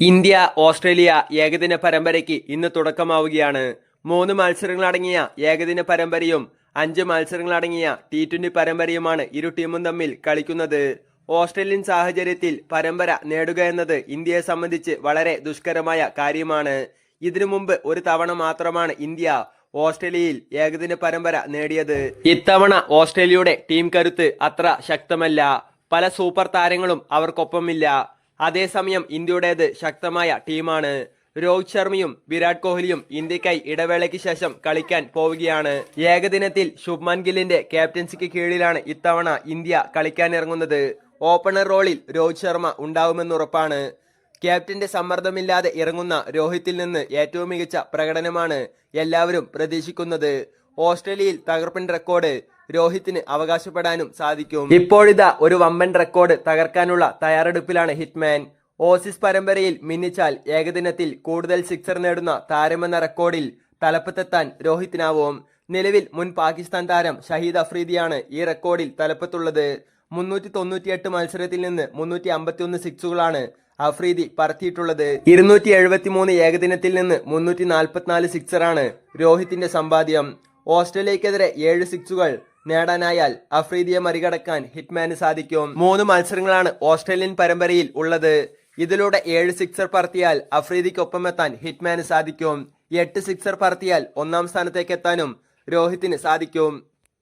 India Australia ഏകദിന പരമ്പരയ്ക്ക് ഇന്ന് തുടക്കമാവുകയാണ്. മൂന്ന് മത്സരങ്ങളടങ്ങിയ ഏകദിന പരമ്പരയും അഞ്ച് മത്സരങ്ങളടങ്ങിയ ടി ട്വന്റി പരമ്പരയുമാണ് ഇരു ടീമും തമ്മിൽ കളിക്കുന്നത്. ഓസ്ട്രേലിയൻ സാഹചര്യത്തിൽ പരമ്പര നേടുക എന്നത് ഇന്ത്യയെ സംബന്ധിച്ച് വളരെ ദുഷ്കരമായ കാര്യമാണ്. ഇതിനു മുമ്പ് ഒരു തവണ മാത്രമാണ് ഇന്ത്യ ഓസ്ട്രേലിയയിൽ ഏകദിന പരമ്പര നേടിയത്. ഇത്തവണ ഓസ്ട്രേലിയയുടെ ടീം കരുത്ത് അത്ര ശക്തമല്ല. പല സൂപ്പർ താരങ്ങളും അവർക്കൊപ്പമില്ല. അതേസമയം ഇന്ത്യയുടേത് ശക്തമായ ടീമാണ്. രോഹിത് ശർമ്മയും വിരാട് കോഹ്ലിയും ഇന്ത്യക്കായി ഇടവേളയ്ക്ക് ശേഷം കളിക്കാൻ പോവുകയാണ്. ഏകദിനത്തിൽ ശുഭ്മാൻ ഗില്ലിന്റെ ക്യാപ്റ്റൻസിക്ക് കീഴിലാണ് ഇത്തവണ ഇന്ത്യ കളിക്കാനിറങ്ങുന്നത്. ഓപ്പണർ റോളിൽ രോഹിത് ശർമ്മ ഉണ്ടാവുമെന്നുറപ്പാണ്. ക്യാപ്റ്റന്റെ സമ്മർദ്ദമില്ലാതെ ഇറങ്ങുന്ന രോഹിത്തിൽ നിന്ന് ഏറ്റവും മികച്ച പ്രകടനമാണ് എല്ലാവരും പ്രതീക്ഷിക്കുന്നത്. ഓസ്ട്രേലിയയിൽ തകർപ്പൻ റെക്കോർഡ് രോഹിത്തിന് അവകാശപ്പെടാനും സാധിക്കും. ഇപ്പോഴിതാ ഒരു വമ്പൻ റെക്കോർഡ് തകർക്കാനുള്ള തയ്യാറെടുപ്പിലാണ് ഹിറ്റ്മാൻ. ഓസിസ് പരമ്പരയിൽ മിന്നിച്ചാൽ ഏകദിനത്തിൽ കൂടുതൽ സിക്സർ നേടുന്ന താരമെന്ന റെക്കോർഡിൽ തലപ്പത്തെത്താൻ രോഹിത്തിനാവും. നിലവിൽ മുൻ പാകിസ്ഥാൻ താരം ഷഹീദ് അഫ്രീദിയാണ് ഈ റെക്കോർഡിൽ തലപ്പത്തുള്ളത്. മുന്നൂറ്റി തൊണ്ണൂറ്റിയെട്ട് മത്സരത്തിൽ നിന്ന് മുന്നൂറ്റി അമ്പത്തിയൊന്ന് സിക്സുകളാണ് അഫ്രീദി പറത്തിയിട്ടുള്ളത്. ഇരുന്നൂറ്റി എഴുപത്തി മൂന്ന് ഏകദിനത്തിൽ നിന്ന് മുന്നൂറ്റി നാൽപ്പത്തിനാല് സിക്സറാണ് രോഹിത്തിന്റെ സമ്പാദ്യം. ഓസ്ട്രേലിയക്കെതിരെ ഏഴ് സിക്സുകൾ നേടാനായാൽ അഫ്രീദിയെ മറികടക്കാൻ ഹിറ്റ്മാന് സാധിക്കും. മൂന്ന് മത്സരങ്ങളാണ് ഓസ്ട്രേലിയൻ പരമ്പരയിൽ ഉള്ളത്. ഇതിലൂടെ ഏഴ് സിക്സർ പറത്തിയാൽ അഫ്രീദിക്കൊപ്പമെത്താൻ ഹിറ്റ്മാന് സാധിക്കും. എട്ട് സിക്സർ പറത്തിയാൽ ഒന്നാം സ്ഥാനത്തേക്ക് എത്താനും രോഹിത്തിന് സാധിക്കും.